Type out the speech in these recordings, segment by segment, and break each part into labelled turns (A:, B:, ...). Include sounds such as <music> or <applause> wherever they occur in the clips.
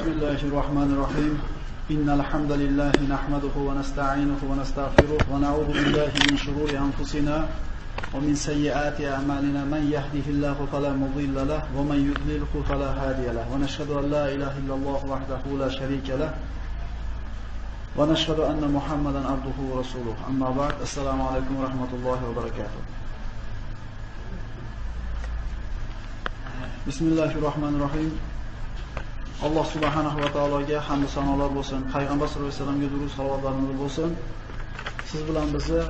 A: بسم الله الرحمن الرحيم. إن الحمد لله نحمده ونستعينه ونستغفره ونعوذ بالله من شرور أنفسنا ومن سيئات أعمالنا. من يهده الله فلا مضل له ومن يضلله فلا هادي له. ونشهد أن لا إله إلا الله وحده لا شريك له. ونشهد أن محمدا عبده ورسوله. أما بعد السلام عليكم ورحمة الله وبركاته. بسم الله الرحمن الرحيم. Alloh subhanahu va taologa hamd sanolar bo'lsin. Payg'ambar sollallohu alayhi vasallamga durud salovatlarimiz bo'lsin. Siz bilan bizni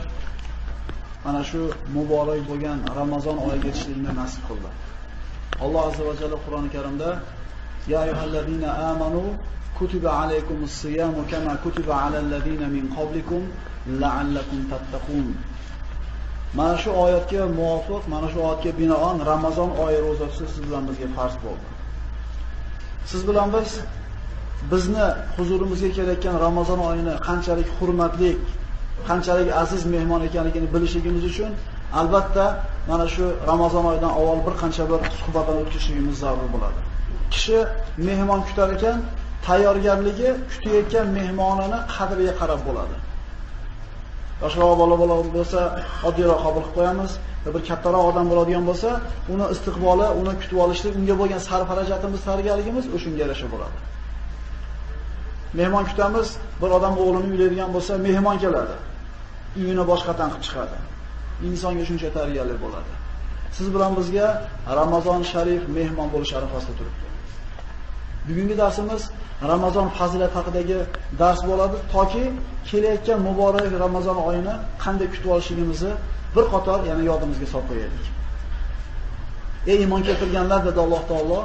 A: mana shu muborak bo'lgan Ramazon oyiga yetishlikni nasib qildi. Alloh azza va jalla Qur'oni Karimda Ya ayyuhallazina amanu kutiba alaykumus siyamu kama kutiba alal ladina min qablikum la'allakum tattaqun. Mana shu oyatga muvofiq, mana shu oyatga binoan Ramazon oyi ro'zasi siz bilan bizga farz bo'ldi. Siz bilan biz bizni huzurimizga kelayotgan Ramazon oyini qanchalik hurmatli, qanchalik aziz mehmon ekanligini bilishligimiz uchun albatta mana shu Ramazon oyidan avval bir qancha bir suhbatlar o'tkazishimiz zarur bo'ladi. Kishi mehmon kutar ekan, tayyorgarligi kutayotgan mehmonini qadriga qarab bo'ladi. Yoshroq bola bola bo'lsa, oddiyroq qabul qilib qo'yamiz. bir kattaroq odam bo'ladigan bo'lsa, uni istiqboli, uni kutib olishlik, unga bo'lgan sarf-xarajatimiz, tayyorgarligimiz o'shunga yarasha bo'ladi. Mehmon kutamiz, bir odam o'g'lini uylaydigan bo'lsa, mehmon keladi. Uyini boshqatdan qilib chiqadi. Insonga shuncha tarbiyali bo'ladi. Siz bilan bizga Ramazon sharif mehmon bo'lish arafasida turibdi. Bugungi darsimiz Ramazon fazilati haqidagi dars bo'ladi, toki kelayotgan muborak Ramazon oyini qanday kutib olishimizni bir qator yana yodimizga solib qo'yaylik. Ey iymon keltirganlar dedi Alloh taolo,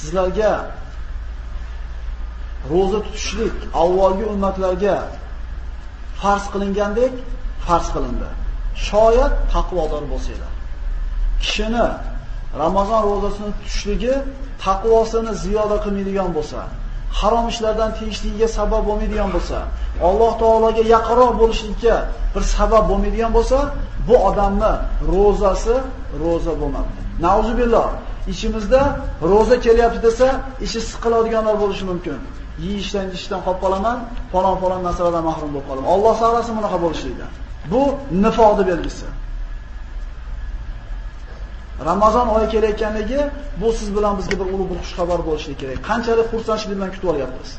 A: sizlarga roza tutishlik avvalgi ummatlarga farz qilingandek farz qilindi. Shoyat taqvodor bo'lsanglar. Kishini Ramazon rozasini tutishligi taqvosini ziyoda qilmaydigan bo'lsa, harom ishlardan tiyishligiga sabab bo'lmaydigan bo'lsa, Alloh taologa yaqinroq bo'lishlikka bir sabab bo'lmaydigan bo'lsa, bu odamni rozasi roza bo'lmadi. Nauzubillah. Ichimizda roza kelyapti desa, ishi siqiladiganlar bo'lishi mumkin. Yeyishdan, ichishdan qolib qolaman, falon falon narsalardan mahrum bo'lib qolaman. Alloh saqlasin bunaqa bo'lishlikdan. Bu nifoqning belgisi. Ramazon oyi kelayotganligi bu siz bilan bizga bir ulug' bir xush xabar bo'lishi kerak. Qanchalik xursandchilik bilan kutib olyapmiz.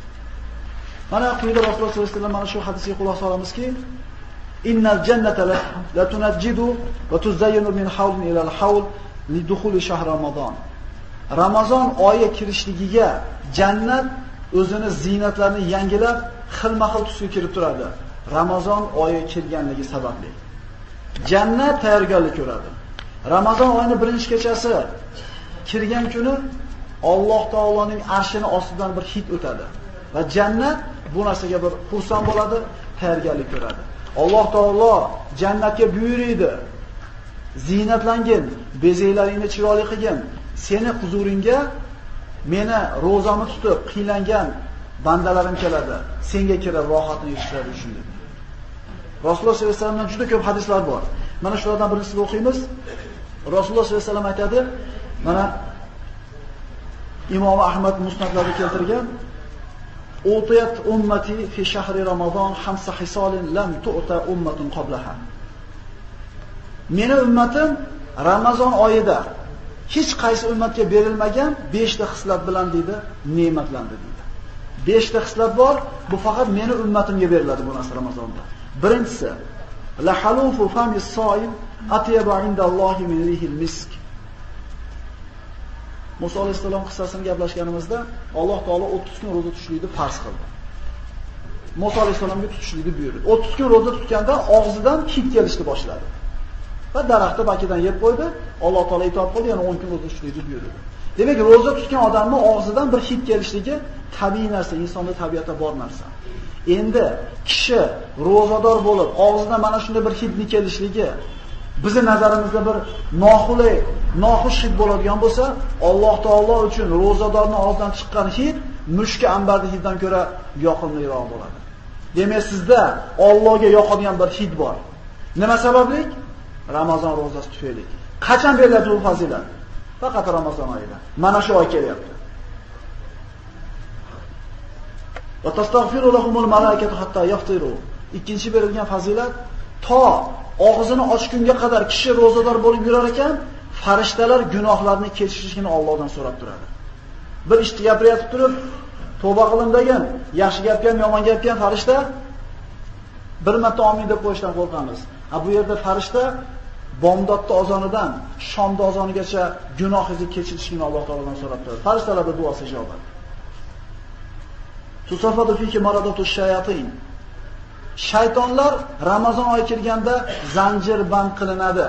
A: Mana quyida Rasululloh sollallohu alayhi vasallam mana shu hadisga quloq solamizki, innal jannata la tunajjidu va tuzayyinu min hawlin ila al-hawl lidukhuli shahr Ramazon. Ramazon oyi kirishligiga jannat o'zini ziynatlarini yangilab, xilma-xil tusga kirib turadi. Ramazon oyi kirganligi sababli. Jannat tayyorgarlik ko'radi. Ramazon oyining birinchi kechasi kirgan kuni Alloh taoloning arshini ostidan bir hid o'tadi va jannat bu narsaga bir xursand bo'ladi, tayyorgarlik ko'radi. Alloh taolo jannatga buyuriydi. Zinatlangin, bezaylaringni chiroyli qilgin. Seni huzuringga meni ro'zamni tutib qiylangan bandalarim keladi. Senga kirib rohatni yetishtiradi uchun dedi. Rasululloh sollallohu alayhi vasallamdan juda ko'p hadislar bor. Mana shulardan birisini o'qiymiz. Rasululloh sollallohu alayhi vasallam aytadi, mana Imom Ahmad musnadlarida keltirgan Utiyat ummati fi shahri Ramazon khamsa hisolin lam tu'ta ummatun qablaha. Meni ummatim Ramazon oyida hech qaysi ummatga berilmagan 5 ta xislat bilan deydi, ne'matlandi deydi. 5 ta xislat bor, bu faqat meni ummatimga beriladi bu narsa Ramazonda. Birinchisi, la halufu fami soim atyaba indallohi min rihil misk. Musa alayhissalom qissasini gaplashganimizda Alloh taolo 30 kun roza tutishlikni farz qildi. Musa alayhissalomga tutishlikni buyurdi. 30 kun roza tutganda og'zidan hid kelishni boshladi. Va daraxtni bakidan yeb qo'ydi. Alloh taolo itoat qildi, yana 10 kun roza tutishlikni buyurdi. Demak, roza tutgan odamning og'zidan bir hid kelishligi tabiiy narsa, insonning tabiatida bor narsa. Endi kishi ro'zador bo'lib, og'zidan mana shunday bir hidni kelishligi bizni nazarimizda bir noxulay, noxush hid bo'ladigan bo'lsa, Alloh taolo uchun ro'zadorning og'zidan chiqqan hid mushka ambarni hiddan ko'ra yoqimliroq bo'ladi. Demak, sizda Allohga yoqadigan bir hid bor. Nima sababli? Ramazon ro'zasi tufayli. Qachon beriladi bu fazilat? Faqat Ramazon oyida. Mana shu oy kelyapti. Va tastagfiru lahumul malaikatu hatta yaftiru. Ikkinchi berilgan fazilat to og'zini ochgunga qadar kishi ro'zador bo'lib yurar ekan, farishtalar gunohlarni kechirishini Allohdan so'rab turadi. Bir ishni gapirayotib turib, tavba qilim degan, yaxshi gapga ham, yomon gapga ham farishta bir marta omin deb qo'yishdan qo'rqamiz. Ha bu yerda farishta bomdodda ozonidan shomda ozonigacha gunohingizni kechirishini Alloh taolodan so'rab turadi. Farishtalarning duosi ijobat. Tusafadu fiki maradatu shayatin. Shaytonlar Ramazon oyi kirganda zanjir band qilinadi.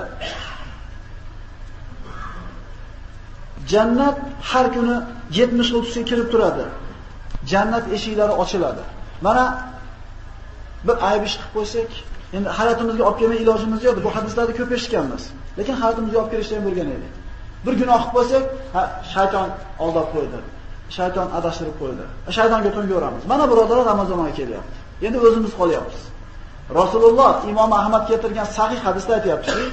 A: Jannat har kuni 70 xil kirib turadi. Jannat eshiklari ochiladi. Mana bir ayb ish qilib qo'ysak, endi hayotimizga olib kelmay ilojimiz yo'q. Bu hadislarda ko'p eshitganmiz. Lekin hayotimizga olib kelishdan bo'lgan edi. Bir gunoh qilib qo'ysak, ha, shayton aldab qo'ydi. Shayton adashtirib qo'ydi. Shaytonga to'ngaveramiz. Mana birodarlar Ramazon oyi kelyapti. Endi o'zimiz qolyapmiz. Rasululloh Imom Ahmad keltirgan sahih hadisda aytayaptiki,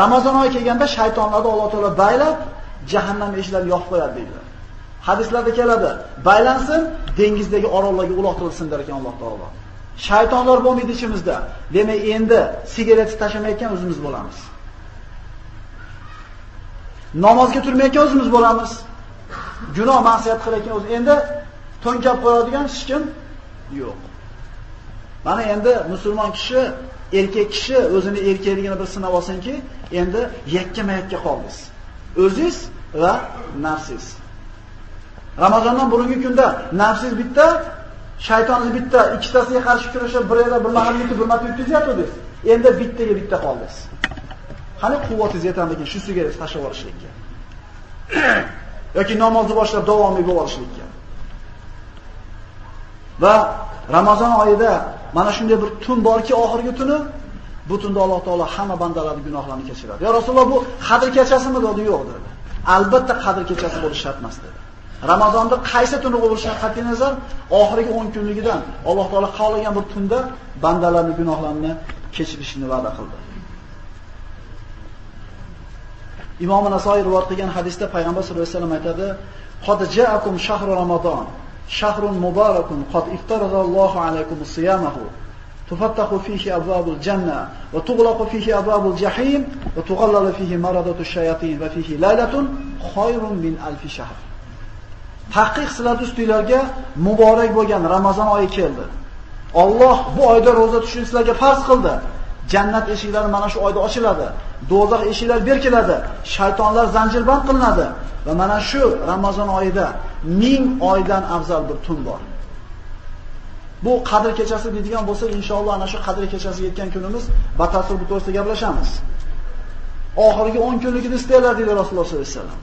A: Ramazon oyi kelganda shaytonlarni Alloh taolo baylab, jahannam eshiklarini yopib qo'yadi deydilar. Hadislarda keladi, baylansin, dengizdagi orollarga uloqtirilsin der ekan Alloh taolo. Shaytonlar bo'lmaydi ichimizda. Demak, endi sigaret tashlamayotgan o'zimiz bo'lamiz. Namozga turmayotgan o'zimiz bo'lamiz. Gunoh ma'siyat qilayotgan o'z endi to'nkab qo'yadigan hech kim yo'q. Mana endi musulmon kishi, erkak kishi o'zini erkakligini bir sinab olsinki, endi yakka-mayakka qoldingiz. O'ziz va nafsiz. Ramazondan burungi kunda nafsiz bitta, shaytoningiz bitta, ikkitasiga qarshi kurashib, bir yerda bir mahal yutib, bir marta yutkazyapsiz. Endi bittaga bitta qoldingiz. Hali quvvatingiz yetamikin shu sigaret tashlab olishlikka. <coughs> yoki namozni boshlab davomiy bo'lib olishlikka. Va Ramazon oyida mana shunday bir tun borki, oxirgi tuni bu tunda Alloh taolo hamma bandalarning gunohlarini kechiradi. Ya Rasululloh bu qadr kechasimi dedi? Yo'q dedi. Albatta qadr kechasi bo'lishi shart emas dedi. Ramazonda qaysi tuni bo'lishidan qat'iy nazar, oxirgi 10 kunligidan Alloh taolo xohlagan bir tunda bandalarning gunohlarini kechirishini va'da qildi. Imom Nasoiy rivoyat qilgan hadisda payg'ambar sollallohu alayhi vasallam aytadi: "Qad ja'akum shahru Ramazon, shahrun mubarakun qad iftaradallohu alaykum siyamahu tufattahu fihi abwabul janna va tughlaqu fihi abwabul jahim va tughallalu fihi maradatu shayatin va fihi laylatun khayrun min alfi shahr. Taqiq sizlar ustingizlarga muborak bo'lgan Ramazon oyi keldi. Alloh bu oyda roza tutishni sizlarga farz qildi. Jannat eshiklari mana shu oyda ochiladi. Do'zax eshiklari berkiladi. Shaytonlar zanjirband qilinadi va mana shu Ramazon oyida ming oydan afzal bir tun bor. Bu qadr kechasi deydigan bo'lsa, inshaalloh ana shu qadr kechasi yetgan kunimiz batafsil bu to'g'risida gaplashamiz. Oxirgi 10 kunligini istaylar dedi Rasululloh sollallohu alayhi vasallam.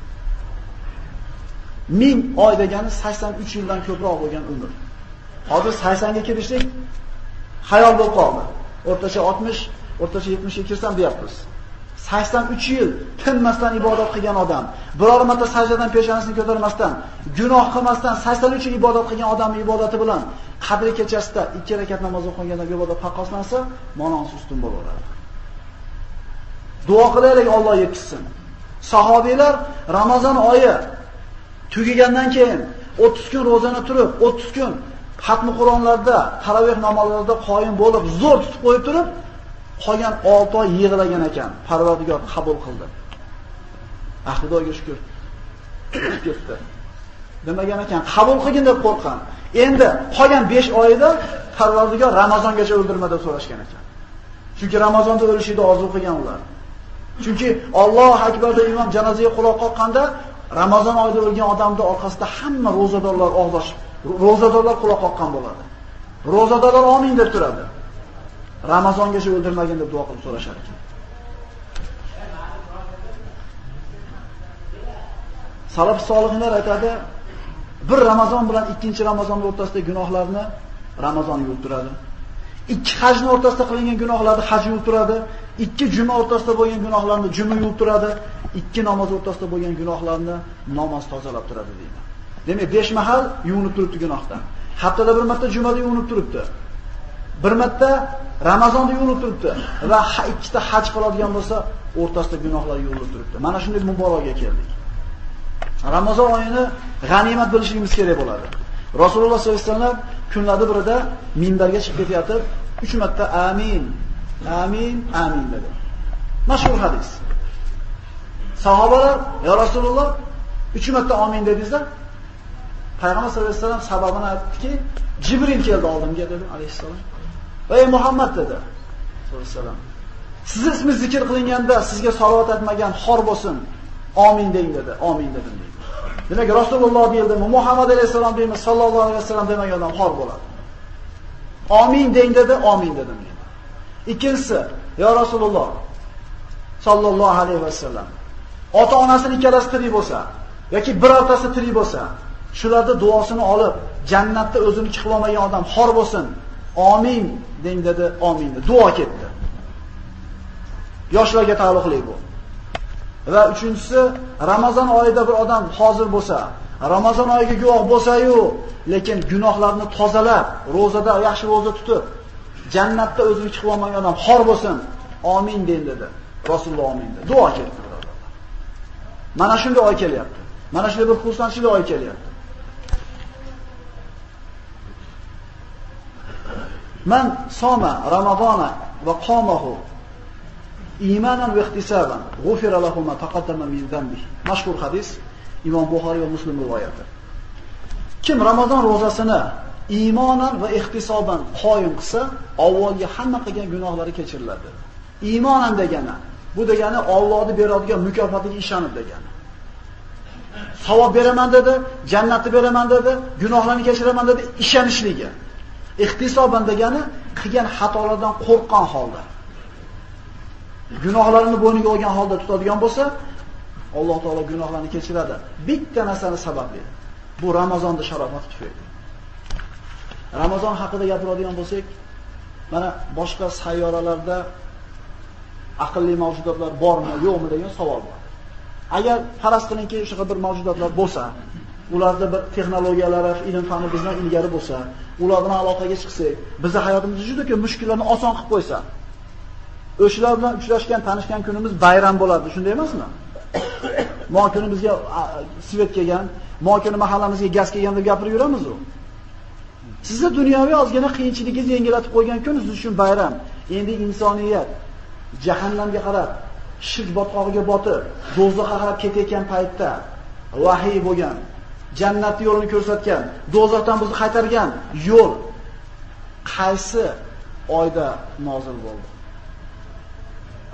A: Ming oy degani 83 yildan ko'proq bo'lgan umr. Hozir 80 ga kirishlik xayol bo'lib qoldi. O'rtacha 60, o'rtacha 70 ga kirsam deyapmiz. 83 yil tinmasdan ibodat qilgan odam, biror marta sajdadan peshonasini ko'tarmasdan, gunoh qilmasdan 83 yil ibodat qilgan odamning ibodati bilan qabri kechasida 2 rakat namoz o'qigandan ibodat taqqoslansa, ma'nosi ustun bo'laveradi. Duo qilaylik Alloh yetkizsin. Sahobiylar Ramazon oyi tugagandan keyin 30 kun ro'zani turib, 30 kun xatmi Qur'onlarda, taravih namozlarida qoyim bo'lib, zo'r tutib qo'yib turib, qolgan 6 oy yig'lagan ekan. Parvardigor qabul qildi. Ah, Xudoga shukr. ketdi. Demagan ekan, qabul qilgin deb qo'rqgan. Endi qolgan 5 oyida Parvardigor Ramazongacha o'ldirma deb so'rashgan ekan. Chunki Ramazonda o'lishni orzu qilgan ular. Chunki Alloh akbar deb imom janozaga quloq qoqqanda Ramazon oyida o'lgan odamni orqasida hamma ro'zadorlar og'zashib, ro'zadorlar quloq qoqqan bo'ladi. Ro'zadorlar amin deb turadi. Ramazongacha o'ldirmagin deb duo qilib so'rashar ekan. Salaf solihlar aytadi, bir Ramazon bilan ikkinchi Ramazon o'rtasidagi gunohlarni Ramazon yuvib turadi. Ikki hajning o'rtasida qilingan gunohlarni haj yuvib turadi. Ikki juma o'rtasida bo'lgan gunohlarni juma yuvib turadi. Ikki namoz o'rtasida bo'lgan gunohlarni namoz tozalab turadi deydi. Demak, 5 mahal yuvinib turibdi gunohdan. Haftada bir marta jumada yuvinib turibdi. Bir marta Ramazonda yuvinib turibdi va ikkita haj qiladigan bo'lsa, o'rtasida gunohlar yuvilib turibdi. Mana shunday muborakga keldik. Ramazon oyini g'animat bilishimiz kerak bo'ladi. Rasululloh sollallohu alayhi vasallam kunlarda birida minbarga chiqib ketayotib, 3 marta amin, amin, amin dedi. Mashhur hadis. Sahobalar, "Ya Rasululloh, 3 marta amin dedingizda?" Payg'ambar sollallohu alayhi vasallam sababini aytdiki, Jibril keldi oldimga dedi alayhissalom. Ey Muhammad dedi. Sollallohu. Siz ismi zikr qilinganda sizga salovat aytmagan xor bo'lsin. Amin deng dedi. Amin dedim dedi. Demak, Rasululloh deyildimi, Muhammad alayhisalom deymiz, sallallohu alayhi vasallam demagan odam xor bo'ladi. Amin deng dedi, amin dedim dedi. Ikkinchisi, yo Rasululloh sallallohu alayhi vasallam. Ota-onasini ikkalasi tirik bo'lsa yoki birortasi tirik bo'lsa, shularda duosini olib, jannatda o'zini chiqolmagan odam xor bo'lsin. Amin deng dedi, amin dedi. Duo ketdi. Yoshlarga taalluqli bu. Va uchinchisi, Ramazon oyida bir odam hozir bo'lsa, Ramazon oyiga guvoh bo'lsa-yu, lekin gunohlarni tozalab, ro'zada yaxshi ro'za tutib, jannatda o'zini chiqib olmagan odam xor bo'lsin. Amin deng dedi. Rasululloh amin dedi. Duo ketdi. Mana shunday oy kelyapti. Mana shunday bir xursandchilik oy kelyapti. Man soma Ramazona va qomahu imanan va ihtisaban g'ufira lahu ma taqaddama min dhanbi. Mashhur hadis Imom Buxoriy va Muslim rivoyati. Kim Ramazon ro'zasini iymonan va ihtisoban qoyim qilsa, avvalgi hamma qilgan gunohlari kechiriladi. Iymonan degani bu degani Allohni beradigan mukofotiga ishonib degani. Savob beraman dedi, jannatni beraman dedi, gunohlarni kechiraman dedi, ishonishligi. Ihtisoban degani qilgan xatolardan qo'rqgan holda. Gunohlarini bo'yniga olgan holda tutadigan bo'lsa, Alloh taolo gunohlarni kechiradi. Bitta narsani sababli. Bu Ramazonda sharofat tufayli. Ramazon haqida gapiradigan bo'lsak, mana boshqa sayyoralarda aqlli mavjudotlar bormi, yo'qmi degan savol bor. Agar faraz qilingki, o'sha bir mavjudotlar bo'lsa, ularda bir texnologiyalari, ilm fani bizdan ilgari bo'lsa, ular bilan aloqaga chiqsak, bizning hayotimizni juda ko'p mushkullarni oson qilib qo'ysa, o'shalar bilan uchrashgan, tanishgan kunimiz bayram bo'ladi, shunday emasmi? <coughs> Mo kuni bizga svet kelgan, mo kuni mahallamizga gaz kelgan deb gapirib yuramiz-ku. Sizni dunyoviy ozgina qiyinchiligingizni yengillatib qo'ygan kun siz uchun bayram. Endi insoniyat jahannamga qarab, shirk botqog'iga botib, do'zaxga qarab ketayotgan paytda vahiy bo'lgan, jannat yo'lini ko'rsatgan, do'zaxdan bizni qaytargan yo'l qaysi oyda nozil bo'ldi?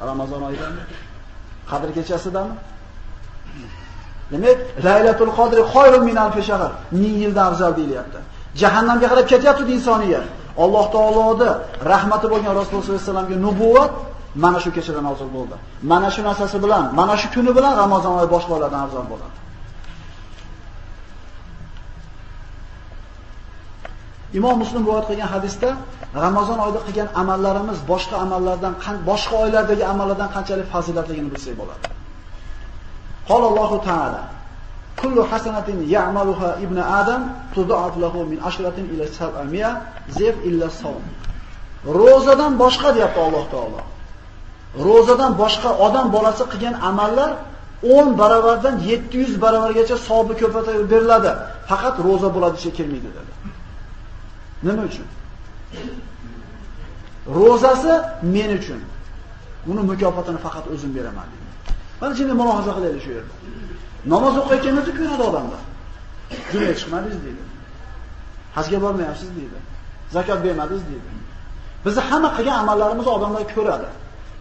A: Ramazon oyidami? Qadr kechasidami? Demak, Laylatul Qadr xoyrun min alf shahr. Ming yildan afzal deyilyapti. Jahannamga qarab ketyapti insoniyat. Alloh taoloning rahmati bo'lgan Rasululloh sollallohu alayhi vasallamga nubuvat mana shu kechada nozil bo'ldi. Mana shu narsasi bilan, mana shu kuni bilan Ramazon oyi boshqa oylardan afzal bo'ladi. Imom Muslim rivoyat qilgan hadisda Ramazon oyida qilgan amallarimiz boshqa amallardan, boshqa oylardagi amallardan qanchalik fazilatligini bilsak bo'ladi. Qol Allohu taala kullu hasanatin ya'maluha ibn adam tud'af lahu min ashratin ila sab'amiya zif illa sawm. Ro'zadan boshqa deyapti Alloh taolo. Ro'zadan boshqa odam bolasi qilgan amallar 10 baravardan 700 baravargacha savobi ko'paytirib beriladi. Faqat ro'za bo'ladi deb kelmaydi dedi. Nima uchun? Ro'zasi men uchun. Uni mukofotini faqat o'zim beraman dedi. Mana shunday mulohaza qilaylik shu yerda. Namoz o'qiyotganingizda ko'radi odamlar. Jumaga chiqmadingiz deydi. Hajga bormayapsiz deydi. Zakot bermadingiz deydi. Bizni hamma qilgan amallarimizni odamlar ko'radi.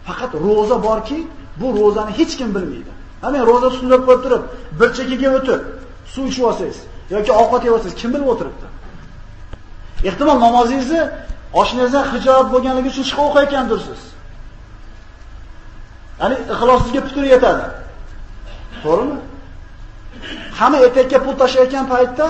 A: Faqat roza borki, bu rozani hech kim bilmaydi. Ha men roza tutib qo'yib turib, bir chekiga o'tib, suv ichib olsangiz yoki ovqat yeb olsangiz, kim bilib o'tiribdi? Ehtimol namozingizni oshnangizdan hijob bo'lganligi uchun chiqib o'qiyotgandirsiz. Ya'ni ixlosingizga putur yetadi. To'g'rimi? Hamma etakka pul tashlayotgan paytda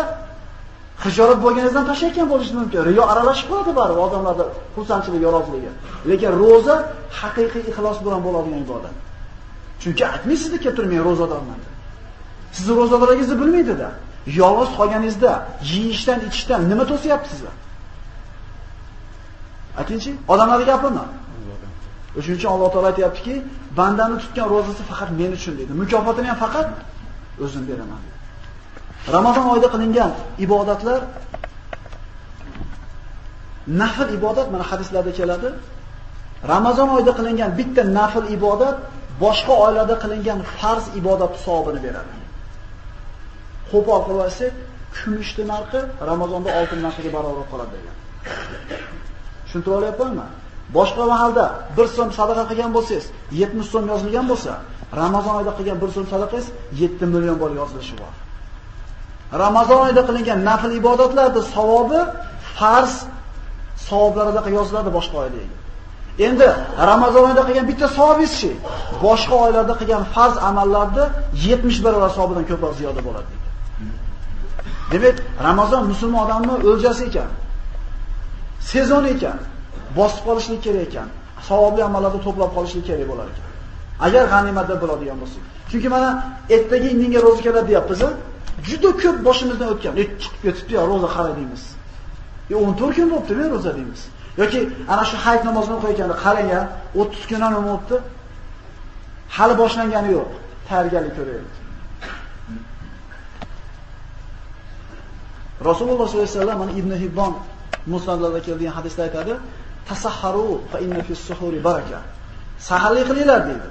A: hijorat bo'lganingizdan tashlayotgan bo'lishi mumkin. Riyo aralashib qoladi bari odamlarda xursandchilik, yorozligi. Lekin roza haqiqiy ixlos bilan bo'ladigan ibodat. Chunki aytmaysizda kelib turib men rozadorman deb. Sizni rozadorligingizni bilmaydi-da. Yolg'iz qolganingizda yeyishdan, ichishdan nima to'sayapti sizlar? Aytingchi, odamlarga gapirma. O'shuning uchun Alloh taolay aytayaptiki, bandani tutgan ro'zasi faqat men uchun dedi. Mukofotini ham faqat o'zim beraman. Ramazon oyida qilingan ibodatlar Nafl ibodat mana hadislarda keladi. Ramazon oyida qilingan bitta nafl ibodat boshqa oylarda qilingan farz ibodat hisobini beradi. Qo'pol qilib olsak, kumushni narxi Ramazonda oltin narxiga barobar qoladi degan. Tushuntirib olyapmanmi? Boshqa mahalda 1 so'm sadaqa qilgan bo'lsangiz, 70 so'm yozilgan bo'lsa, Ramazon oyida qilgan 1 so'm sadaqangiz 7 million bor yozilishi bor. Ramazon oyida qilingan nafl ibodatlarning savobi farz savoblarida yoziladi boshqa oylarda. Endi Ramazon oyida qilgan bitta savobingizchi, boshqa oylarda qilgan farz amallarni 70 barobar savobidan ko'proq ziyoda bo'ladi. Demak, Ramazon musulmon odamning o'ljasi ekan. Sezon ekan. Bosib qolishlik kerak ekan. Savobli amallarni to'plab qolishlik kerak bo'lar ekan. Agar g'animatda bo'ladigan bo'lsa. Chunki mana ertaga indinga roza keladi deyapmiz, juda ko'p boshimizdan o'tgan. E chiqib ketibdi yo roza qara deymiz. E 14 kun bo'libdi, men roza deymiz. yoki ana shu hayit namozini o'qiyotganda qarang 30 kundan ham o'tdi. Hali boshlangani yo'q. Tayyorgarlik ko'raylik. Rasululloh sollallohu alayhi vasallam mana Ibn Hibbon musnadlarda kelgan hadisda aytadi, tasahharu fa inna fi suhuri baraka. Saharlik qilinglar deydi.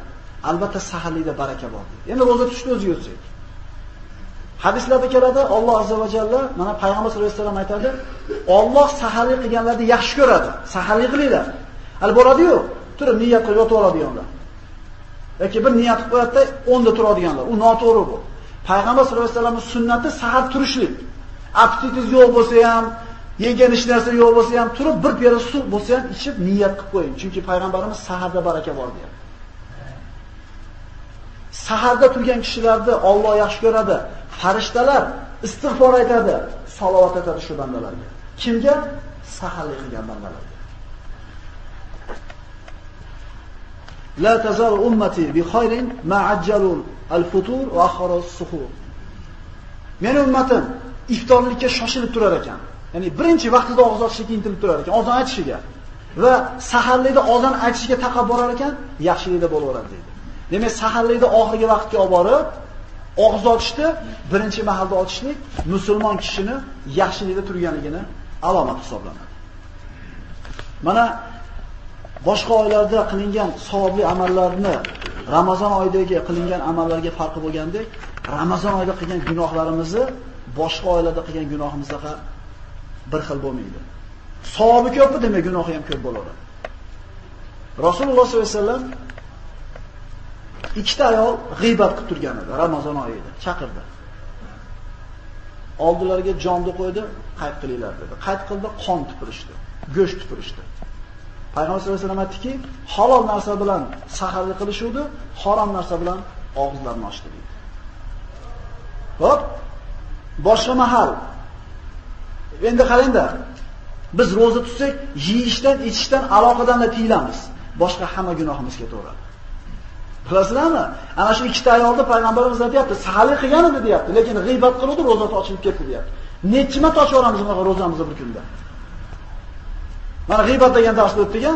A: Albatta saharlikda baraka bor deydi. Endi roza tushni o'ziga o'tsak. Hadislarda keladi, Alloh azza va jalla mana payg'ambar sollallohu alayhi vasallam aytadi, Alloh saharlik qilganlarni yaxshi ko'radi. Saharlik qilinglar. Hali bo'ladi-yu, turib niyat qilib yotib oladiganlar. yoki bir niyat qilib qo'yadi-da, 10 da turadiganlar. U noto'g'ri bu. Payg'ambar sollallohu alayhi vasallamning sunnati sahar turishlik. Appetitingiz yo'q bo'lsa ham, yegan ish narsa yo'q bo'lsa ham turib bir piyola suv bo'lsa ham ichib niyat qilib qo'ying. Chunki payg'ambarimiz saharda baraka bor deyapti. Saharda turgan kishilarni Alloh yaxshi ko'radi. Farishtalar istig'for aytadi, salovat aytadi shu bandalarga. Kimga? Saharlik qilgan bandalarga. La tazal ummati bi khayrin ma ajjalul al-futur va akhara as-suhur. Meni ummatim iftorlikka shoshilib turar ekan. Ya'ni birinchi vaqtida og'iz ochishga intilib turar ekan, ozon aytishiga va saharlikda ozon aytishiga taqab borar ekan, yaxshilikda bo'laveradi deydi. Demak, saharlikda oxirgi vaqtga olib borib, og'iz ochishni birinchi mahalda ochishlik musulmon kishini yaxshilikda turganligini alomat hisoblanadi. Mana boshqa oylarda qilingan savobli amallarni Ramazon oyidagi qilingan amallarga farqi bo'lgandek, Ramazon oyida qilgan gunohlarimizni boshqa oilada qilgan gunohimizga bir xil bo'lmaydi. Savobi ko'p, demak gunohi ham ko'p bo'ladi. Rasululloh sollallohu alayhi vasallam ikkita ayol g'iybat qilib turgan edi Ramazon oyida, chaqirdi. Oldilariga jonni qo'ydi, qayt qilinglar dedi. Qayt qildi, qon tupurishdi, go'sht tupurishdi. Payg'ambar sollallohu alayhi vasallam aytdiki, halol narsa bilan saharlik qilishuvdi, harom narsa bilan og'izlarini ochdi dedi. Hop, boshqa mahal. Endi qarangda, biz roza tutsak, yeyishdan, ichishdan aloqadan tiyilamiz. Boshqa hamma gunohimiz ketaveradi. Bilasizlarmi? Ana shu ikkita ayolni payg'ambarimiz aytayapti, saharlik qilgan edi deyapti, lekin g'iybat qiluvdi, ro'zasi ochilib ketdi deyapti. Necha marta ochib olamiz bunaqa ro'zamizni bir kunda? Mana g'iybat degan darsni o'tdik-a?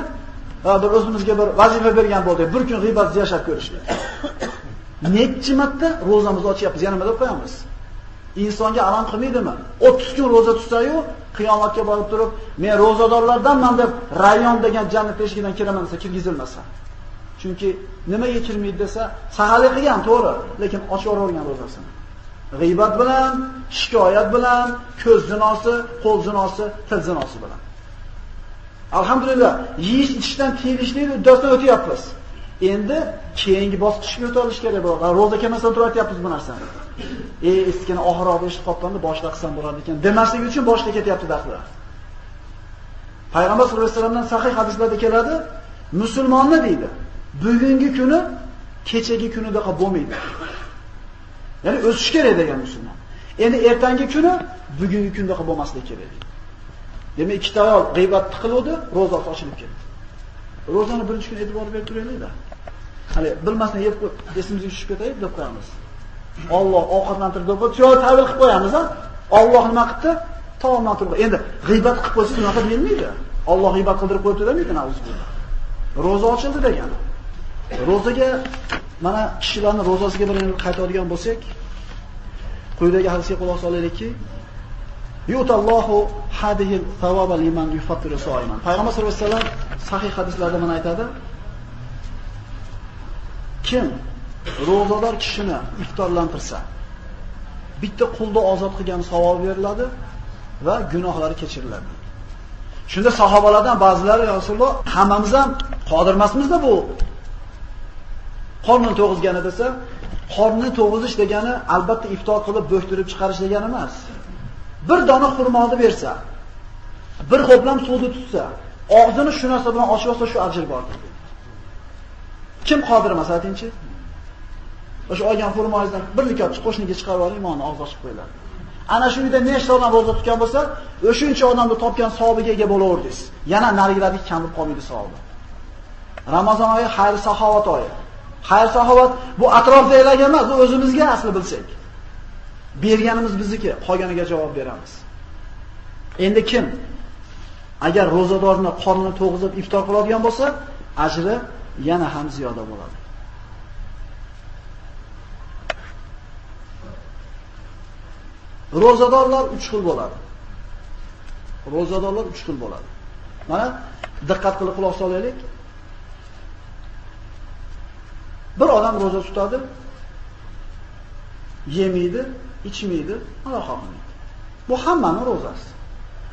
A: bir o'zimizga bir vazifa bergan bo'ldik. Bir kun g'iybat yashab ko'rishlik. <coughs> Necha marta ro'zamizni ochyapmiz, yana nima deb qo'yamiz? Insonga alam qilmaydimi? 30 kun ro'za tutsa-yu, qiyomatga borib turib, men ro'zadorlardanman deb rayon degan jannat eshigidan kiraman desa, kirgizilmasa. Chunki nimaga kirmaydi desa, saharlik qilgan, to'g'ri, lekin ochib yuborgan ro'zasini. G'iybat bilan, shikoyat bilan, ko'z zinosi, qo'l zinosi, til zinosi bilan. Alhamdulillah, yeyish ichishdan tiyilishlik uddasidan o'tyapmiz. Endi keyingi bosqichga o'tish kerak bo'ladi. Roza kelmasdan turatyapmiz bu narsani. Ey, eskini oxiroq eshitib qolganda boshqa qilsam bo'lar ekan. Demaslik uchun boshqa ketyapti daxli. Payg'ambar sollallohu alayhi vasallamdan sahih hadislarda keladi, musulmonni deydi. Bugungi kuni kechagi kunidaqa bo'lmaydi. Ya'ni o'sish kerak degan musulmon. Endi ertangi kuni bugungi kundaqa bo'lmasligi kerak. Demak, ikkita ayol g'iybat qiluvdi, ro'zasi ochilib ketdi. Ro'zani birinchi kun e'tibor berib turaylik-da. Hali bilmasdan yeb esimizga tushib ketayib deb qo'yamiz. Alloh ovqatlantirib deb yo tavil qilib qo'yamiz-a? Alloh nima qildi? Taomlantirib. Endi g'iybat qilib qo'ysa unaqa deyilmaydi. Alloh g'iybat qildirib qo'yibdi demaydi navzullah. Ro'za ochildi degani. Ro'zaga mana kishilarni ro'zasiga bir qaytadigan bo'lsak, quyidagi hadisga quloq solaylikki, yutallohu hadihil thawaba liman yufattiru soiman. Payg'ambar sollallohu alayhi vasallam sahih hadislarda mana aytadi. Kim ro'zador kishini iftorlantirsa, bitta qulni ozod qilgan savob beriladi va gunohlari kechiriladi. Shunda sahobalardan ba'zilari ya Rasululloh, hammamiz ham qodir emasmizda bu qornini to'g'izgani desa, qornini to'g'izish degani albatta iftor qilib bo'shtirib chiqarish degani emas. Bir dona xurmoni bersa, bir ho'plam suvni tutsa, og'zini shu narsa bilan ochib olsa shu ajr bor. Kim qodir emas aytingchi? O'sha olgan xurmoyingizdan bir likopchi qo'shniga chiqarib yuboring, imonni og'iz ochib qo'yiladi. Ana shu uyda nechta odam roza tutgan bo'lsa, o'shuncha odamni topgan savobiga ega bo'laverdingiz. Yana narigilarga kam bo'lib qolmaydi savobi. Ramazon oyi xayr saxovat oyi. Xayr saxovat bu atrofdagilarga emas, bu o'zimizga asli bilsak. Berganimiz bizniki, qolganiga javob beramiz. Endi kim agar rozadorni qornini to'g'izib iftor qiladigan bo'lsa, ajri yana ham ziyoda bo'ladi. Rozadorlar 3 xil bo'ladi. Rozadorlar 3 xil bo'ladi. Mana diqqat qilib quloq solaylik. Bir odam roza tutadi, yemaydi, ichmaydi, aloqa qilmaydi. Bu hammaning rozasi.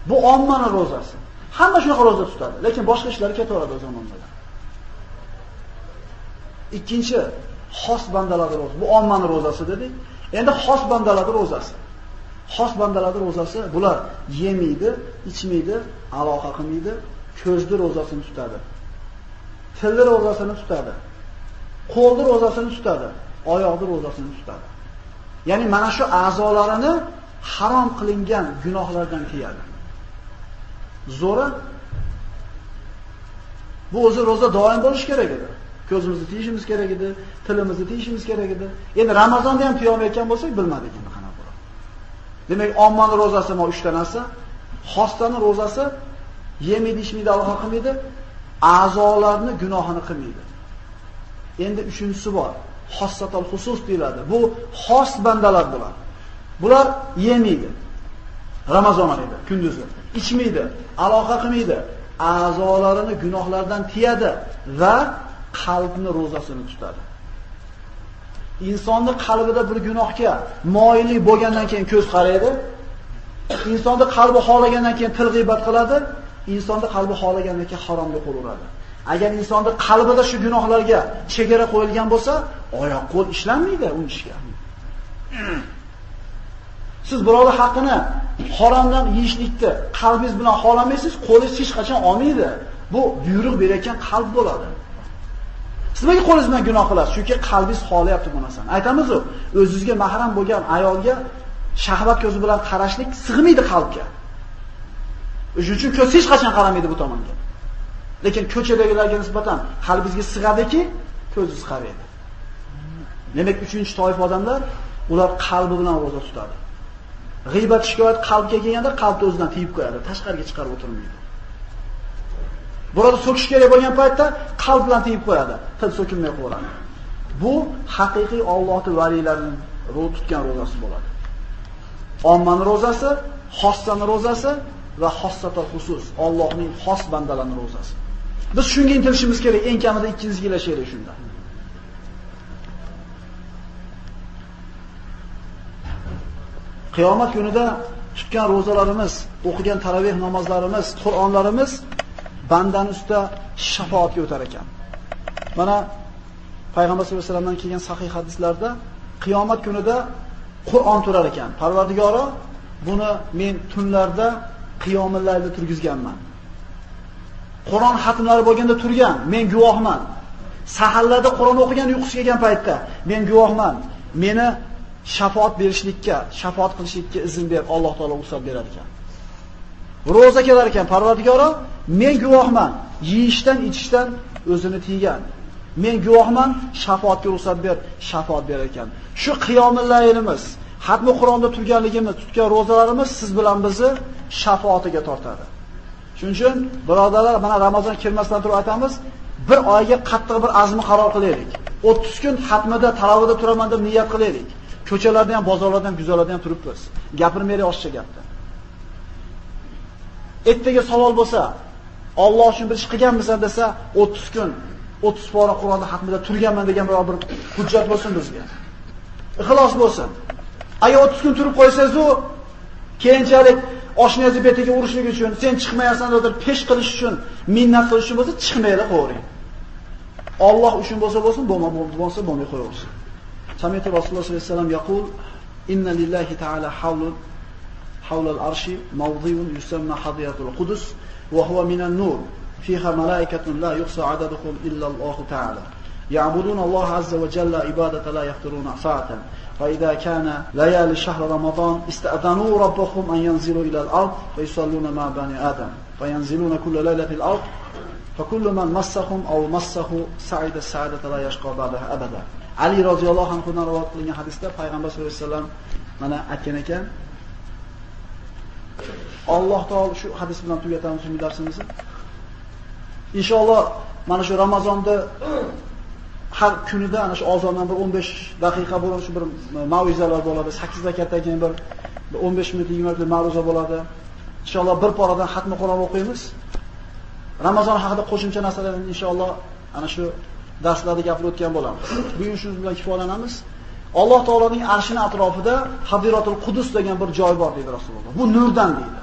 A: Bu ommaning rozasi. Hamma shunaqa roza tutadi, lekin boshqa ishlar ketaveradi o zamonda. Ikkinchi xos bandalarning ro'zasi. Bu ommaning ro'zasi dedik. Endi xos bandalarning ro'zasi. Xos bandalarning ro'zasi bular yemaydi, ichmaydi, aloqa qilmaydi, ko'zni ro'zasini tutadi. Tilni ro'zasini tutadi. Qo'lni ro'zasini tutadi, oyoqni ro'zasini tutadi. Ya'ni mana shu a'zolarini harom qilingan gunohlardan tiyadi. Zo'ri bu o'zi roza doim bo'lish kerak edi. Ko'zimizni tiyishimiz kerak edi, tilimizni tiyishimiz kerak edi. Endi Ramazonda ham tiyolmayotgan bo'lsak, bilmadik endi qanaqa bo'ladi. Demak, ommaning ro'zasi mana 3 ta narsa, xostani ro'zasi yemaydi, ichmaydi, aloqa qilmaydi, a'zolarni gunohini qilmaydi. Endi uchinchisi bor. Xossatul xusus deyiladi. Bu xos bandalar bular. Bular yemaydi. Ramazon oyida kunduzi ichmaydi, aloqa qilmaydi, a'zolarini gunohlardan tiyadi va qalbni ro'zasini tutadi. Insonning qalbida bir gunohga moyillik bo'lgandan keyin ko'z qaraydi. Insonning qalbi xolagandan keyin til g'ibat qiladi. Insonning qalbi xolagandan keyin haromga qo'l uradi. Agar insonning qalbida shu gunohlarga chegara qo'yilgan bo'lsa, oyoq qo'l ishlanmaydi u ishga. Siz birovning haqqini haromdan yeyishlikni qalbingiz bilan xolamaysiz, qo'lingiz hech qachon olmaydi. Bu buyruq berayotgan qalb bo'ladi. Siz nega qo'lingiz bilan gunoh qilasiz? Chunki qalbingiz xohlayapti bu narsani. Aytamiz-ku, o'zingizga mahram bo'lgan ayolga shahvat ko'zi bilan qarashlik sig'maydi qalbga. Shuning uchun ko'z hech qachon qaramaydi bu tomonga. Lekin ko'chadagilarga nisbatan qalbingizga sig'adiki, ko'zingiz qaraydi. Demak, uchinchi toifa odamlar ular qalbi bilan roza tutadi. G'ibat shikoyat qalbga kelganda qalbni o'zidan tiyib qo'yadi, tashqariga chiqarib o'tirmaydi. Birovni so'kish kerak bo'lgan paytda qalb bilan tegib qo'yadi, til so'kilmay qoladi. Bu haqiqiy Allohning valilarining ro'y tutgan ro'zasi bo'ladi. Ommaning ro'zasi, xossaning ro'zasi va xossatul xusus, Allohning xos bandalarining ro'zasi. Biz shunga intilishimiz kerak, eng kamida 200 yil yashaylik shunda. Qiyomat kunida tutgan ro'zalarimiz, o'qigan taravih namozlarimiz, Qur'onlarimiz bandan ustida shafoatga o'tar ekan. Mana Payg'ambar sollallohu alayhi vasallamdan kelgan sahih hadislarda qiyomat kunida Qur'on turar ekan. Parvardigoro buni men tunlarda qiyomillarda turgizganman. Qur'on xatmlari bo'lganda turgan, men guvohman. Saharlarda Qur'on o'qigan uyqusi kelgan paytda men guvohman. Meni shafaat berishlikka, shafaat qilishlikka izn berib Alloh taolo ruxsat berar ekan. Roza kelar ekan, Parvardigoro, men guvohman, yeyishdan, ichishdan o'zini tiygan. Men guvohman, shafoatga ruxsat ber, shafoat berar ekan. Shu qiyomul laylimiz, xatmi Qur'onda turganligimiz, tutgan rozalarimiz siz bilan bizni shafoatiga tortadi. Shuning uchun birodarlar, mana Ramazon kirmasdan turib aytamiz, bir oyga qattiq bir azmi qaror qilaylik. 30 kun xatmida, talovida turaman deb niyat qilaylik. Ko'chalarda ham, bozorlarda ham, guzarlarda ham turibmiz. Gapirmaylik oshcha gapni. ertaga savol bo'lsa, Alloh uchun bir ish qilganmisan desa, 30 kun, 30 pora Qur'onni haqida turganman degan biror bir hujjat bo'lsin bizga. Ixlos bo'lsin. Ay 30 kun turib qo'ysangiz u keyinchalik oshnangizni betiga urishlik uchun, sen chiqmayapsan deb pesh qilish uchun, minnat qilish uchun bo'lsa, chiqmaydi qo'ring. Alloh uchun bo'lsa bo'lsin, bo'lmasa bo'lmasa bo'lmay qo'yaversin. Samiyat Rasululloh sollallohu alayhi yaqul: "Inna lillahi ta'ala hawlul hawlal arshi mawdhi'un yusamma hadiyatul Qudus." وهو من النور فيها ملائكة لا يحصى عددهم إلا الله تعالى يعبدون الله عز وجل عبادة لا يقدرون ساعة فإذا كان ليالي شهر رمضان استأذنوا ربهم أن ينزلوا إلى الأرض فيصلون مع بني آدم فينزلون كل ليلة في الأرض فكل من مسهم أو مسه سعيد السعادة لا يشقى بعدها أبدا علي رضي الله عنه rivoyat qilingan hadisda payg'ambar sollallohu alayhi vasallam mana aytgan ekan Alloh taolo shu hadis bilan tugatamiz bugungi darsimizni. Inshaalloh mana shu Ramazonda har kunida ana shu ozondan bir 15 daqiqa bo'ladi, shu bir mauizalar bo'ladi. 8 rakatdan keyin bir 15 minut 20 minutlik ma'ruza bo'ladi. Inshaalloh bir poradan xatmi Qur'on o'qiymiz. Ramazon haqida qo'shimcha narsalarni inshaalloh ana shu darslarda gapirib o'tgan bo'lamiz. Bugun shu bilan kifoyalanamiz. Alloh taoloning arshining atrofida Hadiratul Qudus degan bir joy bor deydi Rasululloh. Bu nurdan deydi.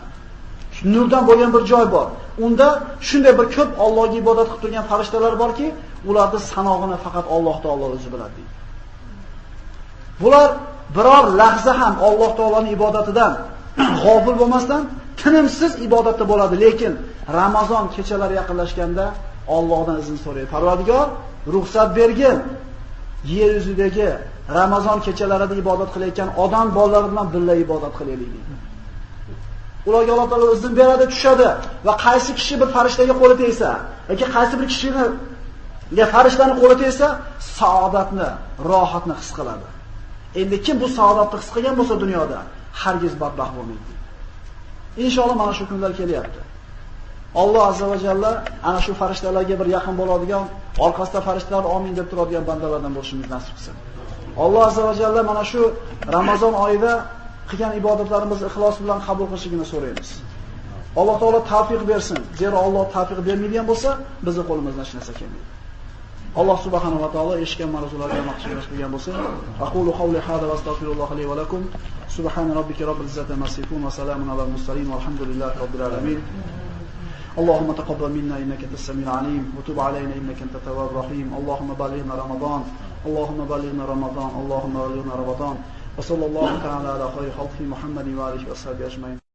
A: Nurdan bo'lgan bir joy bor. Unda shunday bir ko'p Allohga ibodat qilib turgan farishtalar borki, ularning sanog'ini faqat Alloh taolo o'zi biladi deydi. Bular biror lahza ham Alloh taoloning ibodatidan <clears throat> g'ofil bo'lmasdan tinimsiz ibodatda bo'ladi, lekin Ramazon kechalari yaqinlashganda Allohdan izn so'raydi. Parvardigor ruxsat bergin. Yer yuzidagi Ramazon kechalarida ibodat qilayotgan odam bolalari bilan birga ibodat qilaylik deydi. Ularga Alloh taolo izn beradi, tushadi va qaysi kishi bir farishtaga qo'li tegsa yoki qaysi bir kishini ya farishtaning qo'li tegsa, saodatni, rohatni his qiladi. Endi kim bu saodatni his qilgan bo'lsa dunyoda, hargiz badbaxt bo'lmaydi. Inshaalloh mana shu kunlar kelyapti. Alloh azza va jalla ana shu farishtalarga bir yaqin bo'ladigan, orqasida farishtalar amin deb turadigan bandalardan bo'lishimizni nasib qilsin. Alloh azza va jalla mana shu Ramazon oyida qilgan ibodatlarimizni ixlos bilan qabul qilishligini so'raymiz. Alloh taolo tavfiq bersin. Zero Alloh tavfiq bermaydigan bo'lsa, bizning qo'limizdan hech narsa kelmaydi. Alloh subhanahu va taolo eshitgan ma'ruzalarga maqsad qilgan bo'lsin. Aqulu qawli hada va astagfirulloh li va lakum. Subhana robbika robbil izzati amma yasifun va salamun alal mursalin walhamdulillahi robbil alamin. اللهم تقبل منا انك انت السميع العليم وتب علينا انك انت التواب الرحيم اللهم بلغنا رمضان اللهم بلغنا رمضان اللهم بلغنا رمضان وصلى الله تعالى على خير خلقه محمد وآله وصحبه أجمعين.